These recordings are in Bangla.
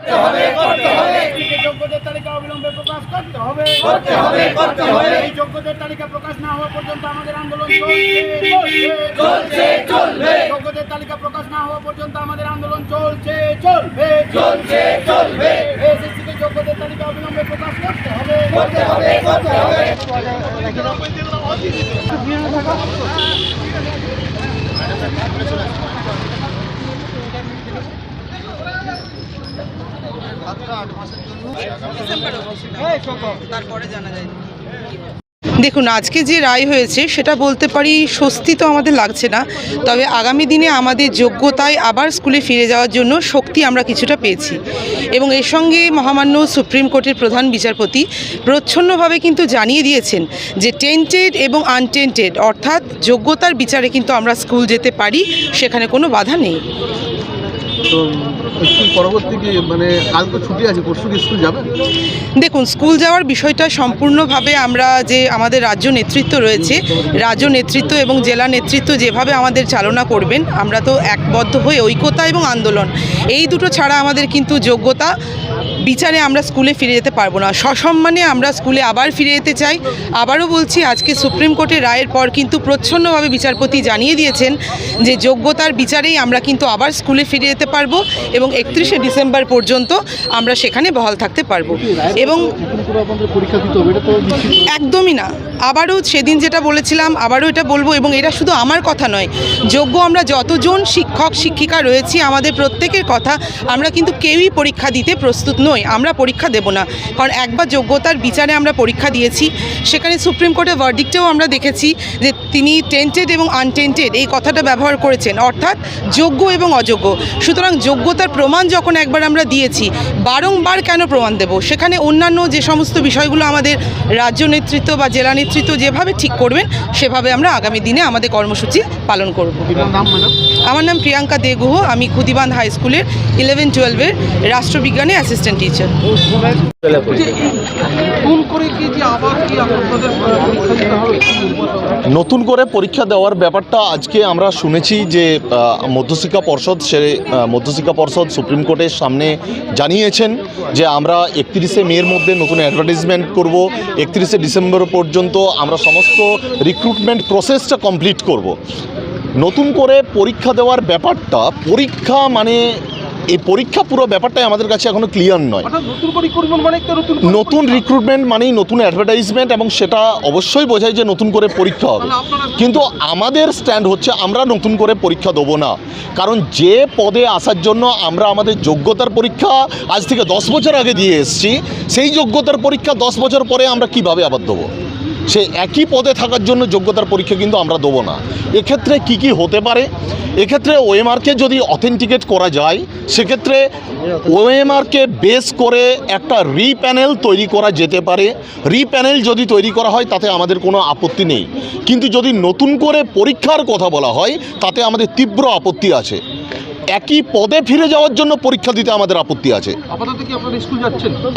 করতে হবে করতে হবে। যোগ্যদের তালিকা অবিলম্বে প্রকাশ করতে হবে। করতে হবে করতে হবে। এই যোগ্যদের তালিকা প্রকাশ না হওয়া পর্যন্ত আমাদের আন্দোলন চলছে চলবে। যোগ্যদের তালিকা প্রকাশ না হওয়া পর্যন্ত আমাদের আন্দোলন চলছে চলবে। চলছে চলবে। এসএসসিকে যোগ্যদের তালিকা অবিলম্বে প্রকাশ করতে হবে। করতে হবে করতে হবে। দেখুন, আজকে যে রায় হয়েছে, সেটা বলতে পারি স্বস্তি তো আমাদের লাগছে না, তবে আগামী দিনে আমাদের যোগ্যতায় আবার স্কুলে ফিরে যাওয়ার জন্য শক্তি আমরা কিছুটা পেয়েছি। এবং এর সঙ্গে মহামান্য সুপ্রিম কোর্টের প্রধান বিচারপতি প্রচ্ছন্নভাবে কিন্তু জানিয়ে দিয়েছেন যে টেন্টেড এবং আনটেন্টেড অর্থাৎ যোগ্যতার বিচারে কিন্তু আমরা স্কুল যেতে পারি, সেখানে কোনো বাধা নেই। মানে দেখুন, স্কুল যাওয়ার বিষয়টা সম্পূর্ণভাবে আমরা যে আমাদের রাজ্য নেতৃত্ব রয়েছে, রাজ্য নেতৃত্ব এবং জেলা নেতৃত্ব যেভাবে আমাদের চালনা করবেন, আমরা তো একবদ্ধ হয়ে ঐক্যতা এবং আন্দোলন, এই দুটো ছাড়া আমাদের কিন্তু যোগ্যতা বিচারে আমরা স্কুলে ফিরে যেতে পারব না। সসম্মানে আমরা স্কুলে আবার ফিরে যেতে চাই। আবারও বলছি, আজকে সুপ্রিম কোর্টের রায়ের পর কিন্তু প্রচ্ছন্নভাবে বিচারপতি জানিয়ে দিয়েছেন যে যোগ্যতার বিচারেই আমরা কিন্তু আবার স্কুলে ফিরে যেতে পারব এবং একত্রিশে ডিসেম্বর পর্যন্ত আমরা সেখানে বহাল থাকতে পারব। এবং একদমই না। আবারও সেদিন যেটা বলেছিলাম, আবারও এটা বলব এবং এটা শুধু আমার কথা নয়। যোগ্য আমরা যতজন শিক্ষক, শিক্ষিকা রয়েছি, আমাদের প্রত্যেকের কথা আমরা কিন্তু কেউই পরীক্ষা দিতে প্রস্তুত নই। আমরা পরীক্ষা দেব না। কারণ একবার যোগ্যতার বিচারে আমরা পরীক্ষা দিয়েছি। সেখানে সুপ্রিম কোর্টের ভার্ডিক্টেও আমরা দেখেছি যে তিনি টেন্টেড এবং আনটেন্টেড এই কথাটা ব্যবহার করেছেন। অর্থাৎ যোগ্য এবং অযোগ্য। সুতরাং যোগ্যতার প্রমাণ যখন একবার আমরা দিয়েছি বারংবার কেন প্রমাণ দেব? সেখানে অন্যান্য যে সমস্ত বিষয়গুলো আমাদের রাজ্য নেতৃত্ব বা জেলা নেতৃত্ব যেভাবে ঠিক করবেন সেভাবে আমরা আগামী দিনে আমাদের কর্মসূচি পালন করব। আমার নাম প্রিয়াঙ্কা দেগুহ। আমি খুদিবান্ধ হাই স্কুলের ইলেভেন টুয়েলভের রাষ্ট্রবিজ্ঞানে অ্যাসিস্ট্যান্ট টিচার নতুন নতুন করে পরীক্ষা দেওয়ার ব্যাপারটা আজকে আমরা শুনেছি যে মধ্যশিক্ষা পর্ষদ সে মধ্যশিক্ষা পর্ষদ সুপ্রিম কোর্টের সামনে জানিয়েছেন যে আমরা একত্রিশে মের মধ্যে নতুন অ্যাডভার্টাইজমেন্ট করব, একত্রিশে ডিসেম্বর পর্যন্ত আমরা সমস্ত রিক্রুটমেন্ট প্রসেসটা কমপ্লিট করব। নতুন করে পরীক্ষা দেওয়ার ব্যাপারটা, পরীক্ষা মানে এই পরীক্ষা পুরো ব্যাপারটাই আমাদের কাছে এখনও ক্লিয়ার নয়। নতুন করে মানে নতুন রিক্রুটমেন্ট মানেই নতুন অ্যাডভার্টাইজমেন্ট এবং সেটা অবশ্যই বোঝায় যে নতুন করে পরীক্ষা হবে। কিন্তু আমাদের স্ট্যান্ড হচ্ছে আমরা নতুন করে পরীক্ষা দেবো না। কারণ যে পদে আসার জন্য আমরা আমাদের যোগ্যতার পরীক্ষা আজ থেকে দশ বছর আগে দিয়ে এসেছি সেই যোগ্যতার পরীক্ষা দশ বছর পরে আমরা কীভাবে আবার দেবো? সে একই পদে থাকার জন্য যোগ্যতার পরীক্ষা কিন্তু আমরা দেবো না। এক্ষেত্রে কি কি হতে পারে? এক্ষেত্রে ওএমআরকে যদি অথেন্টিকেট করা যায়, সেক্ষেত্রে ওএমআরকে বেস করে একটা রিপ্যানেল তৈরি করা যেতে পারে। রিপ্যানেল যদি তৈরি করা হয়, তাতে আমাদের কোনো আপত্তি নেই। কিন্তু যদি নতুন করে পরীক্ষার কথা বলা হয়, তাতে আমাদের তীব্র আপত্তি আছে। একই পদে ফিরে যাওয়ার জন্য পরীক্ষা দিতে আমাদের আপত্তি আছে।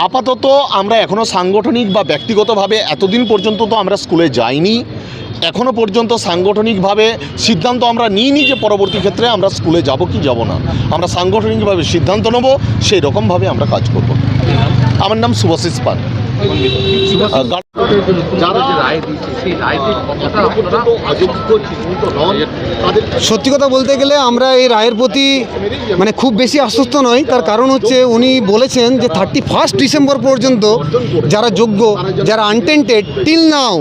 আপাতত আমরা এখনও সাংগঠনিক বা ব্যক্তিগতভাবে এতদিন পর্যন্ত তো আমরা স্কুলে যাইনি। এখনও পর্যন্ত সাংগঠনিকভাবে সিদ্ধান্ত আমরা নিইনি যে পরবর্তী ক্ষেত্রে আমরা স্কুলে যাব কি যাব না। আমরা সাংগঠনিকভাবে সিদ্ধান্ত নেব সেই রকমভাবে আমরা কাজ করব। আমার নাম শুভাশিস পান সত্যি কথা বলতে গেলে আমরা এই রায়ের প্রতি মানে খুব বেশি আশ্বস্ত নই। তার কারণ হচ্ছে উনি বলেছেন যে থার্টি ফার্স্ট ডিসেম্বর পর্যন্ত যারা যোগ্য, যারা untainted till now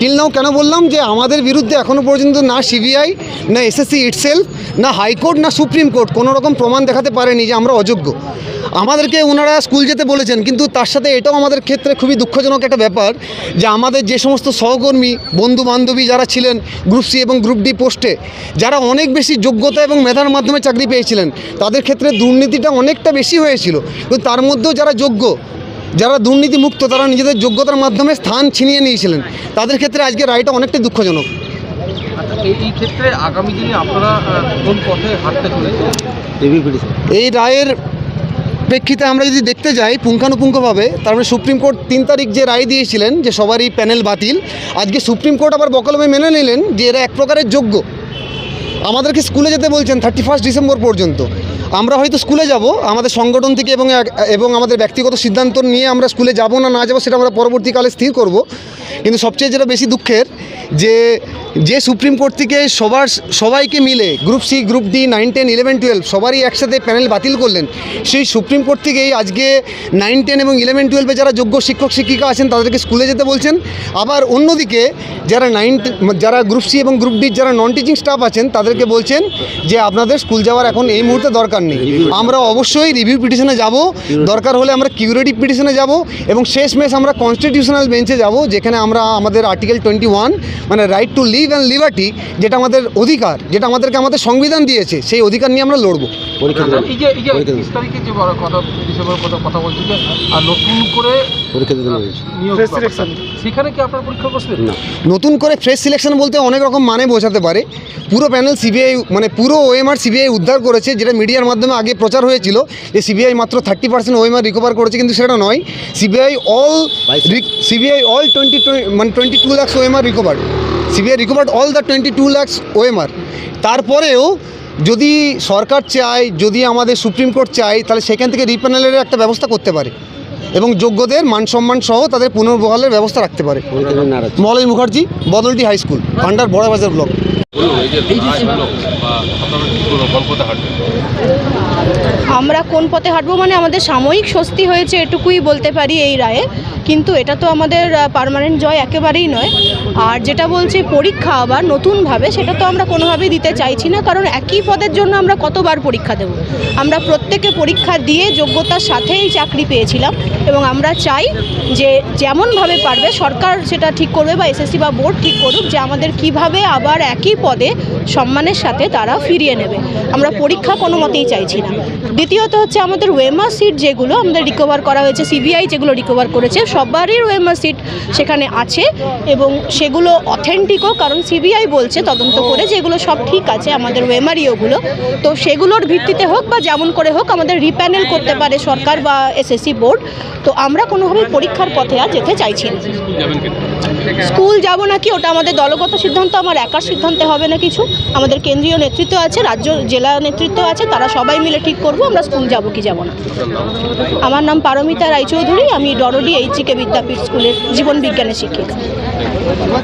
till now কেন বললাম যে আমাদের বিরুদ্ধে এখনও পর্যন্ত না সিবিআই না এসএসসি ইটসেলফ না হাইকোর্ট না সুপ্রিম কোর্ট কোনো রকম প্রমাণ দেখাতে পারেনি যে আমরা অযোগ্য। আমাদেরকে ওনারা স্কুল যেতে বলেছেন, কিন্তু তার সাথে এটাও আমাদের ক্ষেত্রে খুবই দুঃখজনক একটা ব্যাপার যে আমাদের যে সমস্ত সহকর্মী বন্ধু বান্ধবী যারা ছিলেন গ্রুপ সি এবং গ্রুপ ডি পোস্টে যারা অনেক বেশি যোগ্যতা এবং মেধার মাধ্যমে চাকরি পেয়েছিলেন তাদের ক্ষেত্রে দুর্নীতিটা অনেকটা বেশি হয়েছিল। কিন্তু তার মধ্যেও যারা যোগ্য যারা দুর্নীতিমুক্ত তারা নিজেদের যোগ্যতার মাধ্যমে স্থান ছিনিয়ে নিয়েছিলেন। তাদের ক্ষেত্রে আজকে রায়টা অনেকটাই দুঃখজনক। আচ্ছা এই এই ক্ষেত্রে আগামী দিনে আপনারা কোন পথে হাঁটতে চলেছেন? এই রায়ের প্রেক্ষিতে আমরা যদি দেখতে যাই পুঙ্খানুপুঙ্খভাবে, তারপরে সুপ্রিম কোর্ট তিন তারিখ যে রায় দিয়েছিলেন যে সবারই প্যানেল বাতিল, আজকে সুপ্রিম কোর্ট আবার বকলমে মেনে নিলেন যে এরা এক প্রকারের যোগ্য। আমাদেরকে স্কুলে যেতে বলছেন থার্টি ফার্স্ট ডিসেম্বর পর্যন্ত। আমরা হয়তো স্কুলে যাব, আমাদের সংগঠন থেকে এবং এবং আমাদের ব্যক্তিগত সিদ্ধান্ত নিয়ে আমরা স্কুলে যাব না না যাব, সেটা আমরা পরবর্তীকালে স্থির করব। কিন্তু সবচেয়ে যেটা বেশি দুঃখের যে যে সুপ্রিম কোর্ট থেকে সবার, সবাইকে মিলে group C, group D, nine, ten, eleven, twelve সবারই একসাথে প্যানেল বাতিল করলেন, সেই সুপ্রিম কোর্ট থেকেই আজকে নাইন, টেন এবং ইলেভেন, টুয়েলভে যারা যোগ্য শিক্ষক, শিক্ষিকা আছেন তাদেরকে স্কুলে যেতে বলছেন। আবার অন্যদিকে যারা নাইন, যারা গ্রুপ সি এবং গ্রুপ ডির যারা নন টিচিং স্টাফ আছেন তাদেরকে বলছেন যে, আপনাদের স্কুল যাওয়ার এখন এই মুহূর্তে দরকার নেই। আমরা অবশ্যই রিভিউ পিটিশনে যাব। দরকার হলে আমরা কিউরেটিভ পিটিশনে যাব এবং শেষ মেশ আমরা কনস্টিটিউশনাল বেঞ্চে যাব, যেখানে আমরা আমাদের আর্টিকেল টোয়েন্টি ওয়ান মানে right to live and liberty যেটা আমাদের অধিকার, যেটা আমাদেরকে আমাদের সংবিধান দিয়েছে, সেই অধিকার নিয়ে আমরা লড়বো। এই যে এই যে তিরিশ তারিখে যে বড় কথা ডিসেম্বরের কথা কথা বলছি যে আর নতুন করে নিয়োগ ব্যাপারটা, সেখানে কি আপনার পরীক্ষা বসবেন? না। নতুন করে ফ্রেশ সিলেকশন বলতে অনেক রকম মানে বোঝাতে পারে। পুরো প্যানেল সিবিআই মানে পুরো ওএমআর সিবিআই উদ্ধার করেছে যেটা মিডিয়ার মাধ্যমে আগে প্রচার হয়েছিল। যে সিবিআই মাত্র থার্টি পার্সেন্ট ওএমআর রিকভার করেছে কিন্তু সেটা নয়। CBI all CBI all twenty মানে twenty two lakhs OMR recover CBI recovered all the twenty two lakhs OMR তারপরেও যদি সরকার চায়, যদি আমাদের সুপ্রিম কোর্ট চায়, তাহলে সেখান থেকে রিপ্যানেলের একটা ব্যবস্থা করতে পারে। এবং যোগ্যদের মান সম্মান সহ তাদের পুনর্বহালের ব্যবস্থা রাখতে পারে। Malay Mukherjee, বদলটি high school under Barabazar block. আমরা কোন পথে হাঁটবো মানে আমাদের সাময়িক স্বস্তি হয়েছে এটুকুই বলতে পারি এই রায়ে। কিন্তু এটা তো আমাদের পার্মানেন্ট জয় একেবারেই নয়। আর যেটা বলছে পরীক্ষা আবার নতুনভাবে, সেটা তো আমরা কোনোভাবেই দিতে চাইছি না, কারণ একই পদের জন্য আমরা কতবার পরীক্ষা দেব? আমরা প্রত্যেকে পরীক্ষা দিয়ে যোগ্যতার সাথেই চাকরি পেয়েছিলাম এবং আমরা চাই যে যেমনভাবে পারবে, সরকার সেটা ঠিক করবে বা এসএসসি বা বোর্ড ঠিক করুক যে আমাদের কীভাবে আবার একই পদে সম্মানের সাথে তারা ফিরিয়ে নেবে। আমরা পরীক্ষা কোনো মতেই চাইছি না। দ্বিতীয়ত হচ্ছে আমাদের ওয়েমার সিট যেগুলো আমাদের রিকভার করা হয়েছে সিবিআই যেগুলো রিকভার করেছে, সবারই ওয়েমার সিট সেখানে আছে এবং সেগুলো অথেন্টিকও কারণ সিবিআই বলছে তদন্ত করে যে এগুলো সব ঠিক আছে আমাদের ওয়েমারিওগুলো তো সেগুলোর ভিত্তিতে হোক বা যেমন করে হোক আমাদের রিপ্যানেল করতে পারে সরকার বা এসএসসি বোর্ড। তো আমরা কোনোভাবে পরীক্ষার পথে আর যেতে চাইছি না। স্কুল যাব নাকি ওটা আমাদের দলগত সিদ্ধান্ত, আমার একার সিদ্ধান্তে হবে না কিছু। আমাদের কেন্দ্রীয় নেতৃত্ব আছে, রাজ্য জেলা নেতৃত্ব আছে, তারা সবাই মিলে ঠিক করব, আমরা স্কুল যাব কি যাব না। আমার নাম পারমিতা রায়চৌধুরী, আমি ডরডি এইচজিকে বিদ্যাপীঠ স্কুলের জীবন বিজ্ঞানের শিক্ষিকা।